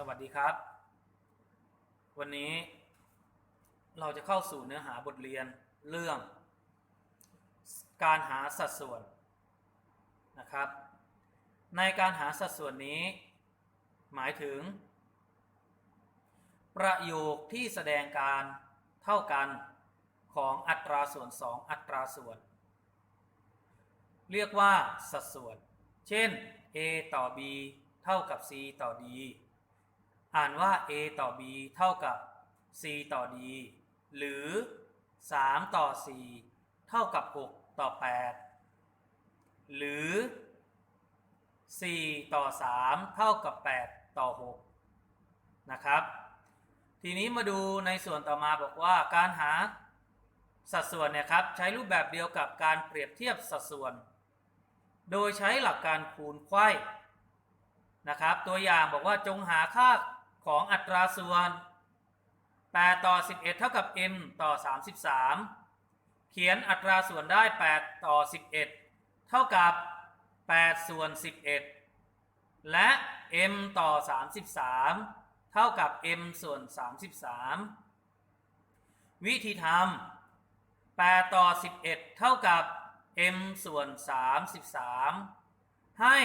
สวัสดีครับ วันนี้เราจะเข้าสู่เนื้อหาบทเรียนเรื่อง การหาสัดส่วนนะครับ ในการหาสัดส่วนนี้ หมายถึง ประโยคที่แสดงการเท่ากันของอัตราส่วน 2 อัตราส่วน เรียกว่าสัดส่วน เช่น a ต่อ b เท่ากับ c ต่อ d อ่านว่า a ต่อ b เท่ากับ c ต่อ d หรือ 3 ต่อ 4 เท่ากับ 6 ต่อ 8 หรือ 4 ต่อ 3 เท่ากับ 8 ต่อ 6 นะครับ ทีนี้มาดูในส่วนต่อมาบอกว่าการหาสัดส่วนเนี่ยครับใช้รูปแบบเดียวกับการเปรียบเทียบสัดส่วน โดยใช้หลักการคูณไขว้นะครับ ตัวอย่างบอกว่าจงหาค่า ของอัตราส่วน8ต่อ 11 เท่ากับ m ต่อ 33 เขียนอัตราส่วนได้ 8 ต่อ 11 เท่ากับ 8 ส่วน 11 และ m ต่อ 33 เท่ากับ m ส่วน 33 วิธีทำ8ต่อ 11 เท่ากับ m ส่วน 33 ให้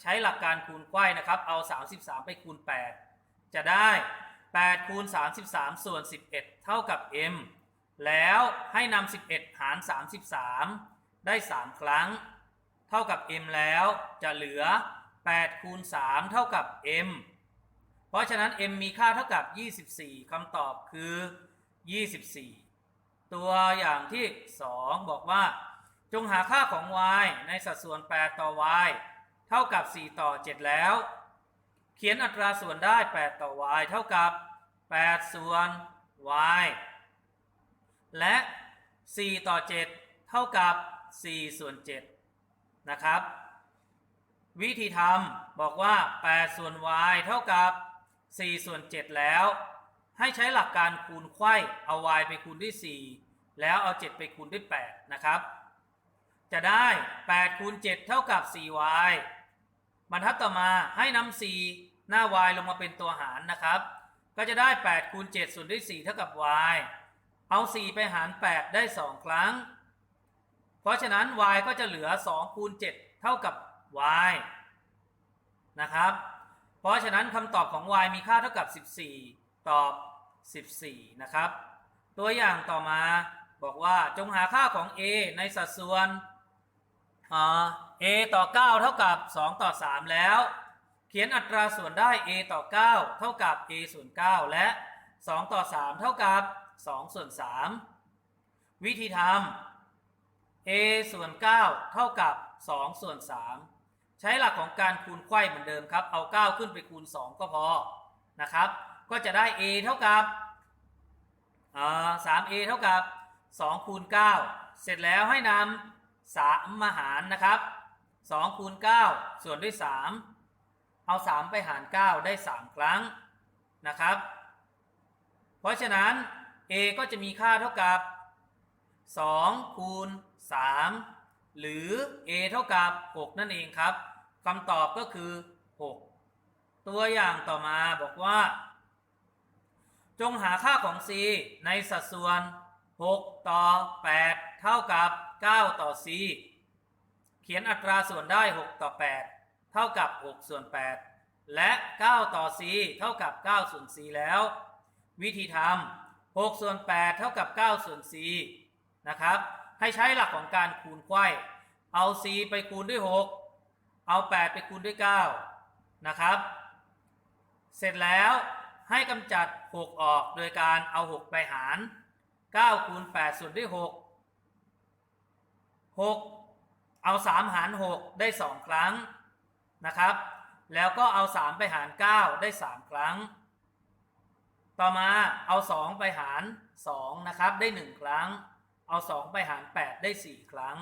ใช้หลักการคูณไขว้นะครับ เอา 33 ไปคูณ 8 จะได้ 8 คูณ 33 ส่วน 11 เท่ากับ m แล้วให้นำ11 หาร 33 ได้ 3 ครั้ง เท่ากับ m แล้วจะเหลือ 8 คูณ 3 เท่ากับ m เพราะฉะนั้น m มีค่าเท่ากับ 24 คำตอบคือ 24 ตัวอย่างที่ 2 บอกว่า จงหาค่าของ y ในสัดส่วน 8 ต่อ y เท่ากับ 4 ต่อ 7 แล้ว ขียนอัตราส่วนได้ 8 ต่อ y เท่ากับ 8 ส่วน y และ 4 ต่อ 7 เท่ากับ 4 ส่วน 7 นะครับ วิธีทำบอกว่า 8 ส่วน y เท่ากับ 4 ส่วน 7 แล้ว ให้ใช้หลักการคูณไขว้เอา y ไปคูณด้วย 4 แล้วเอา 7 ไปคูณด้วย 8 นะครับ จะได้ 8 คูณ 7 เท่ากับ 4y บรรทัดต่อมาให้นำ4 หน้า y ลงมาเป็นตัวหารนะครับ ก็จะได้8คูณ7ส่วนด้วย4เท่ากับ y เอา 4 ไปหาร 8 ได้ 2 ครั้ง เพราะฉะนั้น y ก็จะเหลือ2คูณ7เท่ากับ y นะครับ เพราะฉะนั้นคำตอบของ y มีค่าเท่ากับ 14 ตอบ 14 นะครับ ตัวอย่างต่อมาบอกว่าจงหาค่าของ a ในสัดส่วน a ต่อ 9 เท่ากับ 2 ต่อ 3 แล้ว เขียนอัตราส่วนได้ a ต่อ 9 เท่ากับ a ส่วน9และ 2 ต่อ 3 เท่ากับ 2 ส่วน 3 วิธีทำ a ส่วน 9 เท่ากับ 2 ส่วน 3 ใช้หลักของการคูณไขว้เหมือนเดิมครับ เอา 9 ขึ้นไปคูณ 2 ก็พอนะครับ ก็จะได้ a เท่ากับสาม a เท่ากับ 2 คูณ 9 เสร็จแล้วให้นำ3มาหารนะครับ 2 คูณ 9 ส่วนด้วย 3 เอา 3 ไปหาร 9 ได้ 3 ครั้งนะครับ เพราะฉะนั้น a ก็จะมีค่าเท่ากับ 2 คูณ 3 หรือ a เท่ากับ 6 นั่นเองครับคำตอบก็คือ 6 ตัวอย่างต่อมาบอกว่า จงหาค่าของ c ในสัดส่วน 6 ต่อ 8 เท่ากับ 9 ต่อ c เขียนอัตราส่วนได้ 6 ต่อ 8 เท่ากับ6ส่วน8และ 9 ต่อ c เท่ากับ9ส่วน c แล้ว วิธีทำ6ส่วน8เท่ากับ9ส่วน c นะครับ ให้ใช้หลักของการคูณไขว้เอา c ไปคูณด้วย 6 เอา 8 ไปคูณด้วย9นะครับ เสร็จแล้วให้กำจัด 6 ออกโดยการเอา 6 ไปหาร 9 คูณ 8 ส่วนด้วย 6 6 เอา 3 หาร 6 ได้ 2 ครั้ง นะครับ แล้วก็เอา 3 ไปหาร 9 ได้ 3 ครั้ง ต่อมาเอา 2 ไปหาร 2 นะครับ ได้ 1 ครั้ง เอา 2 ไปหาร 8 ได้ 4 ครั้ง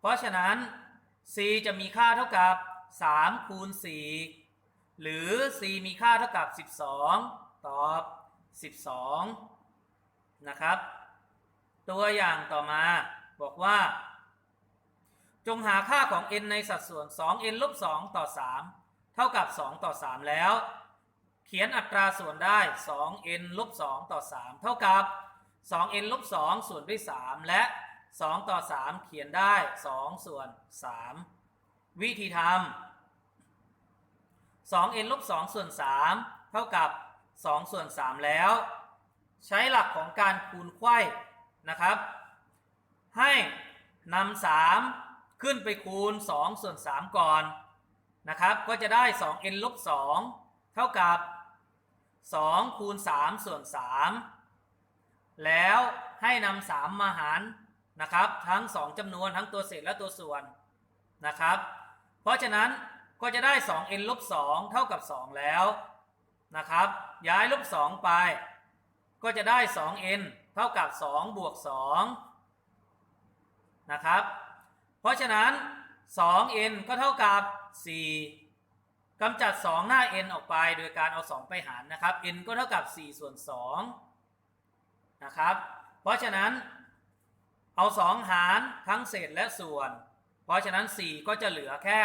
เพราะฉะนั้น c จะมีค่าเท่ากับ 3 คูณ 4 หรือ c มีค่าเท่ากับ 12 ตอบ 12 นะครับ ตัวอย่างต่อมาบอกว่า จงหาค่าของ n ในสัดส่วน 2n ลบ2ต่อ 3 เท่ากับ 2 ต่อ 3 แล้ว เขียนอัตราส่วนได้ 2n ลบ2ต่อ 3 เท่ากับ 2n ลบ2ส่วนด้วย 3 และ 2 ต่อ 3 เขียนได้ 2 ส่วน 3 วิธีทำ 2n ลบ2ส่วน 3 เท่ากับ 2 ส่วน 3 แล้ว ใช้หลักของการคูณไขว้นะครับ ให้นำ3 ขึ้นไปคูณ 2 ส่วน 3 ก่อนนะครับ ก็จะได้ 2n ลบ 2 เท่ากับ 2 คูณ 3 ส่วน 3 แล้วให้นำ3มาหารนะครับ ทั้ง 2จำนวนทั้งตัวเศษและตัวส่วนนะครับ เพราะฉะนั้นก็จะได้ 2n ลบ 2 เท่ากับ 2 แล้วนะครับ ย้ายลบ 2 ไป ก็จะได้ 2n เท่ากับ 2 บวก 2 นะครับ ราะฉะนั้น 2n ก็เท่ากับ 4กำจัด 2 หน้า n ออกไปโดยการเอา 2 ไปหารนะครับ n ก็เท่ากับ 4 ส่วน2นะครับ เพราะฉะนั้นเอา 2 หารทั้งเศษและส่วน เพราะฉะนั้น 4 ก็จะเหลือแค่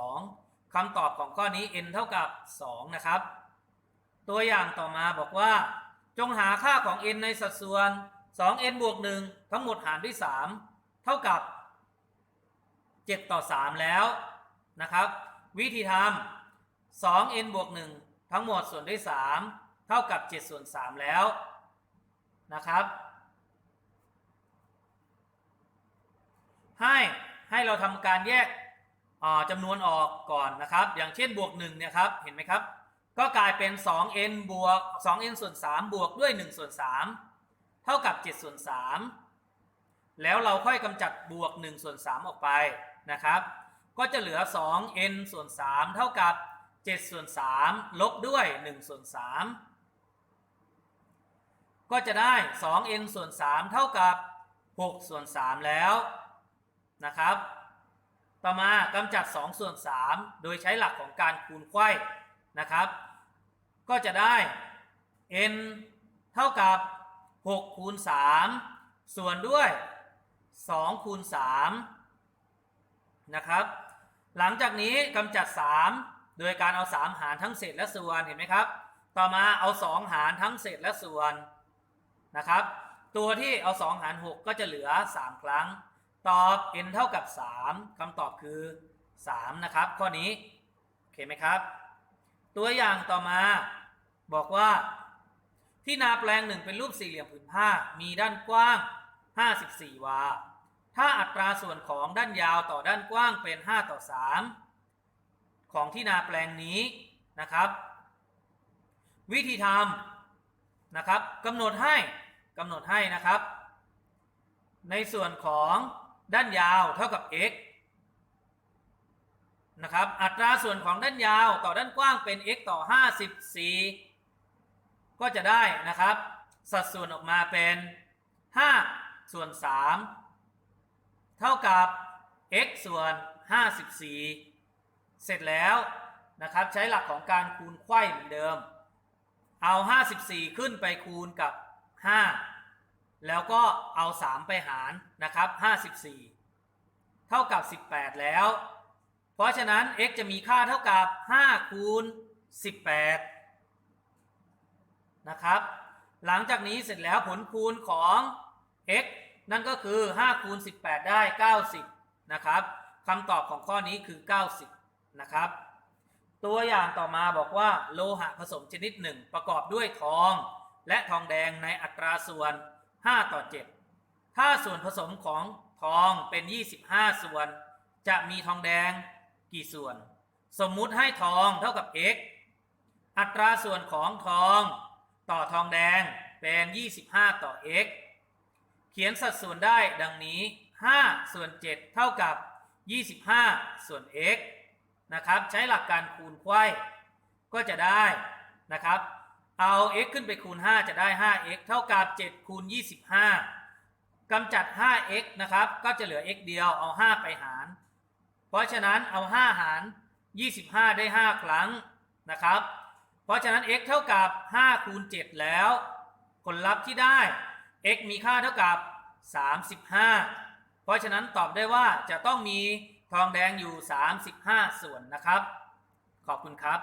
2คำตอบของข้อนี้ n เท่ากับ 2 นะครับ ตัวอย่างต่อมาบอกว่า จงหาค่าของ n ในสัดส่วน 2n บวก 1 ทั้งหมดหารด้วย 3 เท่ากับ 7 ต่อ 3 แล้วนะครับ วิธีทำ 2n บวก1ทั้งหมดส่วนด้วย 3 เท่ากับ 7 ส่วน 3 แล้วนะครับให้ให้เราทำการแยกจำนวนออกก่อนนะครับ อย่างเช่นบวก1เนี่ยครับเห็นไหมครับก็กลายเป็น 2n บวก 2n ส่วน 3 บวกด้วย 1 ส่วน 3 เท่ากับ 7 ส่วน 3 แล้วเราค่อยกำจัดบวก1ส่วน3ออกไปนะครับ ก็จะเหลือ 2n ส่วน3เท่ากับ 7 ส่วน 3 ลบด้วย 1 ส่วน 3 ก็จะได้ 2n ส่วน 3 เท่ากับ 6 ส่วน 3 แล้วนะครับ ต่อมากำจัด 2 ส่วน 3 โดยใช้หลักของการคูณไขว้นะครับ ก็จะได้ n เท่ากับ 6 คูณ 3 ส่วนด้วย 2คูณ3นะครับ หลังจากนี้กำจัด 3 โดยการเอา 3 หารทั้งเศษและส่วนเห็นไหมครับ ต่อมาเอา 2 หารทั้งเศษและส่วนนะครับ ตัวที่เอา 2 หาร 6 ก็จะเหลือ 3 ครั้ง ตอบ n เท่ากับ 3คำตอบคือ 3 นะครับ ข้อนี้โอเคไหมครับ ตัวอย่างต่อมาบอกว่าที่นาแปลงหนึ่งเป็นรูปสี่เหลี่ยมผืนผ้ามีด้านกว้าง 54 วา ถ้าอัตราส่วนของด้านยาวต่อด้านกว้างเป็น 5 ต่อ 3 ของที่นาแปลงนี้นะครับ วิธีทำนะครับกำหนดให้กำหนดให้นะครับ ในส่วนของด้านยาวเท่ากับ x นะครับอัตราส่วนของด้านยาวต่อด้านกว้างเป็น x ต่อ 54 ก็จะได้นะครับ สัดส่วนออกมาเป็น 5 ส่วน 3 เท่ากับ x ส่วน 54 เสร็จแล้วนะครับใช้หลักของการคูณไขว้เหมือนเดิม เอา 54 ขึ้นไปคูณกับ 5 แล้วก็เอา 3 ไปหารนะครับ 54 เท่ากับ 18 แล้ว เพราะฉะนั้น x จะมีค่าเท่ากับ 5 คูณ 18 นะครับ หลังจากนี้เสร็จแล้วผลคูณของ x นั่นก็คือ 5 คูณ 18 ได้ 90 นะครับคำตอบของข้อนี้คือ 90 นะครับ ตัวอย่างต่อมาบอกว่าโลหะผสมชนิดหนึ่งประกอบด้วยทอง และทองแดงในอัตราส่วน 5 ต่อ 7 ถ้าส่วนผสมของทองเป็น 25 ส่วน จะมีทองแดงกี่ส่วน สมมุติให้ทองเท่ากับ x อัตราส่วนของทอง ต่อทองแดงเป็น 25 ต่อ x เขียนสัดส่วนได้ดังนี้ 5 ส่วน 7 เท่ากับ 25 ส่วน x นะครับ ใช้หลักการคูณไขว้ก็จะได้นะครับ เอา x ขึ้นไปคูณ 5 จะได้ 5x เท่ากับ 7 คูณ 25กำจัด 5x นะครับ ก็จะเหลือ x เดียว เอา 5 ไปหาร เพราะฉะนั้นเอา 5 หาร 25 ได้ 5 ครั้งนะครับ เพราะฉะนั้น x เท่ากับ 5 คูณ 7 แล้ว ผลลัพธ์ที่ได้ x มีค่าเท่ากับ 35 เพราะฉะนั้นตอบได้ว่าจะต้องมีทองแดงอยู่ 35 ส่วนนะครับ ขอบคุณครับ